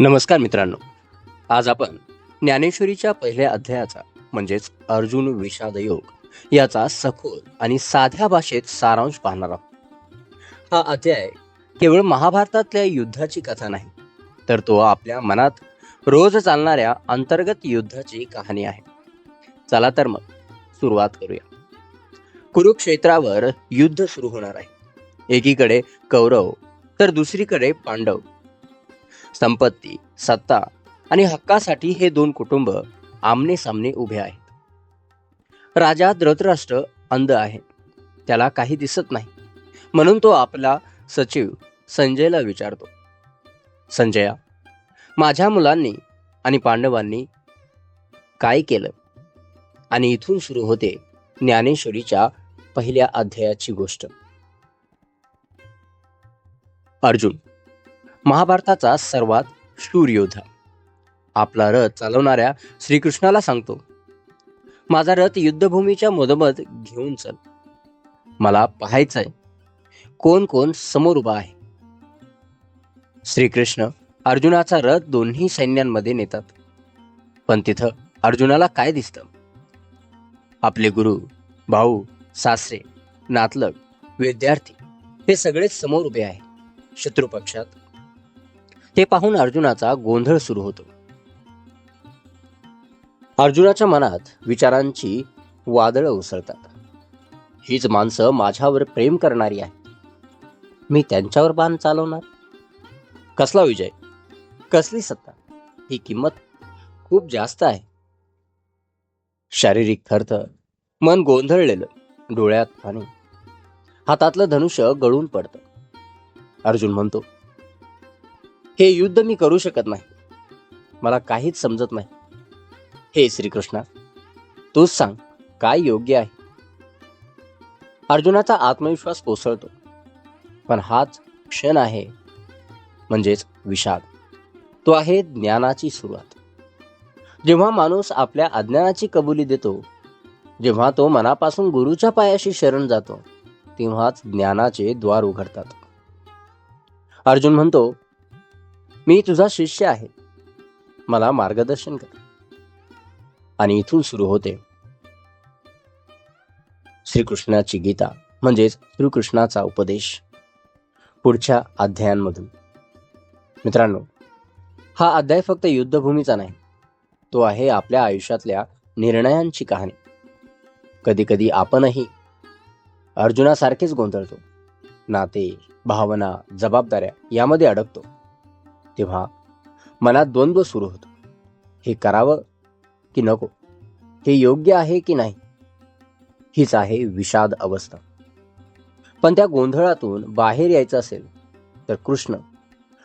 नमस्कार मित्रांनो. आज आपण ज्ञानेश्वरीच्या पहिल्या अध्यायाचा म्हणजेच अर्जुन विषाद योग याचा सखोल आणि साध्या भाषेत सारांश पाहणार आहोत. हा अध्याय केवळ महाभारतातल्या युद्धाची कथा नाही तर तो आपल्या मनात रोज चालणाऱ्या अंतर्गत युद्धाची कहाणी आहे. चला तर मग सुरुवात करूया. कुरुक्षेत्रावर युद्ध सुरू होणार आहे. एकीकडे कौरव तर दुसरीकडे पांडव. संपत्ती सत्ता आणि हक्कासाठी हे दोन कुटुंब आमने सामने उभे आहेत. राजा धृतराष्ट्र अंध आहे. त्याला काही दिसत नाही. म्हणून तो आपला सचिव संजयला विचारतो. संजया माझ्या मुलांनी आणि पांडवांनी काय केलं? आणि इथून सुरू होते ज्ञानेश्वरीच्या पहिल्या अध्यायाची गोष्ट. अर्जुन महाभारताचा सर्वात शूर योद्धा आपला रथ चालवणाऱ्या श्रीकृष्णाला सांगतो माझा रथ युद्धभूमीच्या मधोमध घेऊन चल. मला पाहायचंय कोण कोण समोर उभा आहे. श्रीकृष्ण अर्जुनाचा रथ दोन्ही सैन्यांमध्ये नेतात. पण तिथं अर्जुनाला काय दिसतं? आपले गुरु भाऊ सासरे नातलग विद्यार्थी हे सगळेच समोर उभे आहे शत्रुपक्षात ते पाहून अर्जुनाचा गोंधळ सुरू होतो. अर्जुनाच्या मनात विचारांची वादळं उसळतात. हीच माणसं माझ्यावर प्रेम करणारी आहेत. मी त्यांच्यावर बाण चालवणार? कसला विजय? कसली सत्ता? ही किंमत खूप जास्त आहे. शारीरिक थरथर मन गोंधळलेलं डोळ्यात पाणी. हातातलं धनुष्य गळून पडतं. अर्जुन म्हणतो हे युद्ध मी करू शकत नाही. मला काहीच समजत नाही. हे श्रीकृष्णा तूच सांग काय योग्य आहे? अर्जुनाचा आत्मविश्वास कोसळतो. पण हाच क्षण आहे म्हणजेच विषाद तो आहे ज्ञानाची सुरुवात. जेव्हा माणूस आपल्या अज्ञानाची कबुली देतो जेव्हा तो मनापासून गुरुच्या पायाशी शरण जातो तेव्हाच ज्ञानाचे द्वार उघडतात. अर्जुन म्हणतो मी तुझा शिष्य आहे. मला मार्गदर्शन कर. आणि इथून सुरू होते. श्रीकृष्णाची गीता म्हणजेच श्रीकृष्णाचा उपदेश. पुढच्या अध्यायांमधून. मित्रांनो हा अध्याय फक्त युद्धभूमीचा नाही. तो आहे आपल्या आयुष्यातल्या निर्णयांची कहाणी. कधी कधी आपणही अर्जुनासारखेच गोंधळतो. नाते भावना जबाबदाऱ्या यामध्ये अडकतो. तेव्हा मनात द्वंद्व सुरू होतो. हे करावं की नको? हे योग्य आहे की नाही? हीच आहे विषाद अवस्था. पण त्या गोंधळातून बाहेर यायचं असेल तर कृष्ण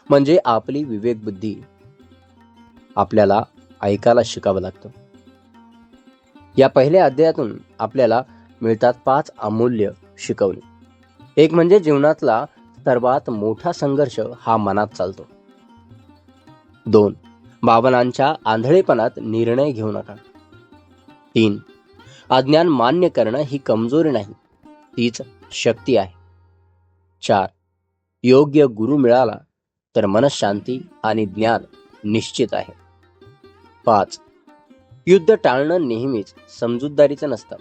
म्हणजे आपली विवेकबुद्धी आपल्याला ऐकायला शिकावं लागतं. या पहिल्या अध्यायातून आपल्याला मिळतात पाच अमूल्य शिकवणे. एक म्हणजे जीवनातला सर्वात मोठा संघर्ष हा मनात चालतो. दोन. भावनांच्या आंधळेपणात निर्णय घेऊ नका. तीन. अज्ञान मान्य करणं ही कमजोरी नाही. तीच शक्ती आहे. चार. योग्य गुरु मिळाला तर मनशांती आणि ज्ञान निश्चित आहे. पाच. युद्ध टाळणं नेहमीच समजूतदारीचं नसतं.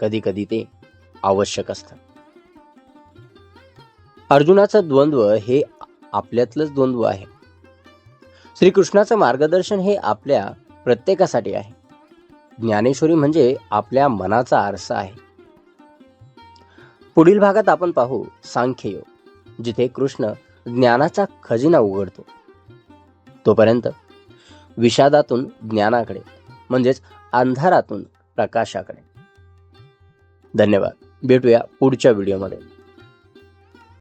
कधी कधी ते आवश्यक असतं. अर्जुनाचं द्वंद्व हे आपल्यातलंच द्वंद्व आहे. श्रीकृष्णाचं मार्गदर्शन हे आपल्या प्रत्येकासाठी आहे. ज्ञानेश्वरी म्हणजे आपल्या मनाचा आरसा आहे. पुढील भागात आपण पाहू सांख्ययोग जिथे कृष्ण ज्ञानाचा खजिना उघडतो. तोपर्यंत विषादातून ज्ञानाकडे म्हणजेच अंधारातून प्रकाशाकडे. धन्यवाद. भेटूया पुढच्या व्हिडिओमध्ये.